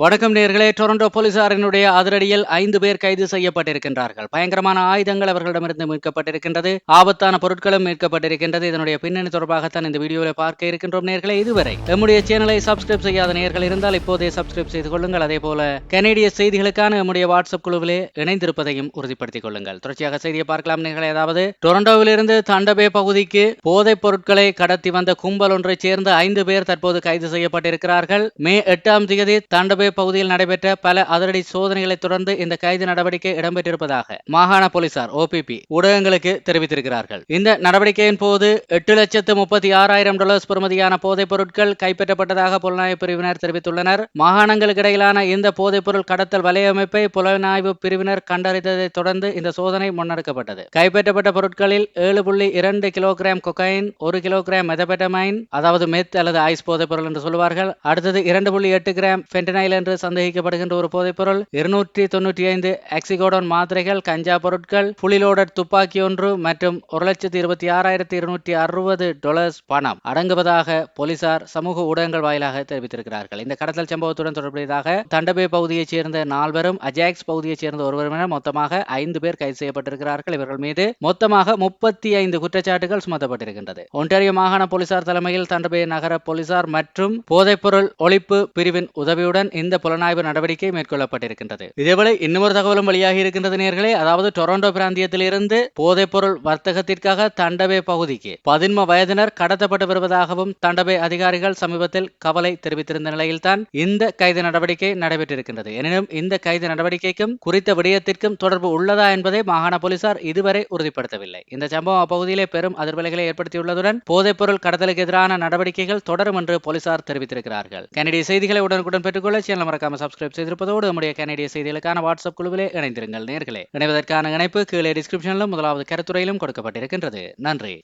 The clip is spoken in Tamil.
வணக்கம் நேர்களே. டொரண்டோ போலீசாரினுடைய அதிரடியில் ஐந்து பேர் கைது செய்யப்பட்டிருக்கின்றார்கள். பயங்கரமான ஆயுதங்கள் அவர்களிடமிருந்து மீட்கப்பட்டிருக்கின்றது. ஆபத்தான பொருட்களும் மீட்கப்பட்டிருக்கின்றது. இதனுடைய பின்னணி தொடர்பாகத்தான் இந்த வீடியோவில் பார்க்க இருக்கின்றோம் நேர்களே. இதுவரை நம்முடைய சேனலை சப்ஸ்கிரைப் செய்யாத நேர்கள் இருந்தால் இப்போதே சப்ஸ்கிரைப் செய்து கொள்ளுங்கள். அதே போல கனேடிய செய்திகளுக்கான நம்முடைய வாட்ஸ்அப் குழுவிலே இணைந்திருப்பதையும் உறுதிப்படுத்திக் கொள்ளுங்கள். தொடர்ச்சியாக செய்தியை பார்க்கலாம் நேர்களே. அதாவது டொரண்டோவிலிருந்து தண்டபே பகுதிக்கு போதைப் பொருட்களை கடத்தி வந்த கும்பல் ஒன்றைச் சேர்ந்த ஐந்து பேர் தற்போது கைது செய்யப்பட்டிருக்கிறார்கள். மே எட்டாம் தேதி தண்டபே பகுதியில் நடைபெற்ற பல அதிரடி சோதனைகளை தொடர்ந்து இந்த கைது நடவடிக்கை இடம்பெற்றிருப்பதாக மாகாண போலீசார் ஓபிபி ஊடகங்களுக்கு தெரிவித்திருக்கிறார்கள். இந்த நடவடிக்கையின் போது எட்டு லட்சத்து முப்பத்தி ஆறாயிரம் டாலர்ஸ் பெறுமதியான போதைப் பொருட்கள் கைப்பற்றப்பட்டதாக புலனாய்வு பிரிவினர் தெரிவித்துள்ளனர். மாகாணங்களுக்கு இடையிலான இந்த போதைப் பொருள் கடத்தல் வலையமைப்பை புலனாய்வு பிரிவினர் கண்டறிந்ததை தொடர்ந்து இந்த சோதனை முன்னெடுக்கப்பட்டது. கைப்பற்றப்பட்ட பொருட்களில் ஏழு புள்ளி இரண்டு கிலோகிராம் கொக்கைன் ஒரு கிலோகிராம் மெதபெட்டமைன் அதாவது மெத் அல்லது ஐஸ் போதைப் பொருள் என்று சொல்வார்கள். அடுத்தது இரண்டு புள்ளி எட்டு கிராம் ஃபென்டனைல் என்று சந்தேகிக்கப்படுகின்ற ஒரு போதைப்பொருள். இருநூற்றி தொன்னூற்றி ஐந்து எக்ஸிகோடோன் மாத்திரைகள் கஞ்சா பொருட்கள் புலிலோடர் துப்பாக்கி ஒன்று மற்றும் ஒரு லட்சத்தி இருபத்தி ஆறாயிரத்தி இருநூற்றி அறுபது டொலர்ஸ் பணம் அடங்குவதாக போலீசார் சமூக ஊடகங்கள் வாயிலாக தெரிவித்திருக்கிறார்கள். இந்த கடத்தல் சம்பவத்துடன் தொடர்புடையதாக தண்டபே பகுதியைச் சேர்ந்த நால்வரும் அஜாக்ஸ் பகுதியைச் சேர்ந்த ஒருவரும் என மொத்தமாக ஐந்து பேர் கைது செய்யப்பட்டிருக்கிறார்கள். இவர்கள் மீது மொத்தமாக முப்பத்தி ஐந்து குற்றச்சாட்டுகள் சுமத்தப்பட்டிருக்கின்றது. ஒன்றாரியோ மாகாண போலீசார் தலைமையில் தண்டபே நகர போலீசார் மற்றும் போதைப்பொருள் ஒழிப்பு பிரிவின் உதவியுடன் இந்த புலனாய்வு நடவடிக்கை மேற்கொள்ளப்பட்டிருக்கின்றது. இதேபோல இன்னொரு தகவலும் வெளியாகி இருக்கின்றது நேர்களே. அதாவது டொரண்டோ பிராந்தியத்திலிருந்து போதைப்பொருள் வர்த்தகத்திற்காக தண்டவே பகுதிக்கு பதின்ம வயதினர் கடத்தப்பட்டு வருவதாகவும் தண்டவே அதிகாரிகள் சமீபத்தில் கவலை தெரிவித்திருந்த நிலையில்தான் இந்த கைது நடவடிக்கை நடைபெற்றிருக்கின்றது. எனினும் இந்த கைது நடவடிக்கைக்கும் குறித்த விடயத்திற்கும் தொடர்பு உள்ளதா என்பதை மாகாண போலீசார் இதுவரை உறுதிப்படுத்தவில்லை. இந்த சம்பவம் அப்பகுதியிலே பெரும் அதிர்வலைகளை ஏற்படுத்தியுள்ளதுடன் போதைப்பொருள் கடத்தலுக்கு எதிரான நடவடிக்கைகள் தொடரும் என்று போலீசார் தெரிவித்திருக்கிறார்கள். கனடிய செய்திகளை உடனுக்குடன் பெற்றுக்கொள்ள சேனல் மறக்காம சப்ஸ்கிரைப் செய்திருப்பதோடு நம்முடைய கனடிய செய்திகளுக்கான வாட்ஸ்அப் குழுவிலே இணைந்திருங்கள் நேர்களே. இணைவதற்கான இணைப்பு கீழே டிஸ்கிரிப்ஷனிலும் முதலாவது கருத்துறையிலும் கொடுக்கப்பட்டிருக்கின்றது. நன்றி.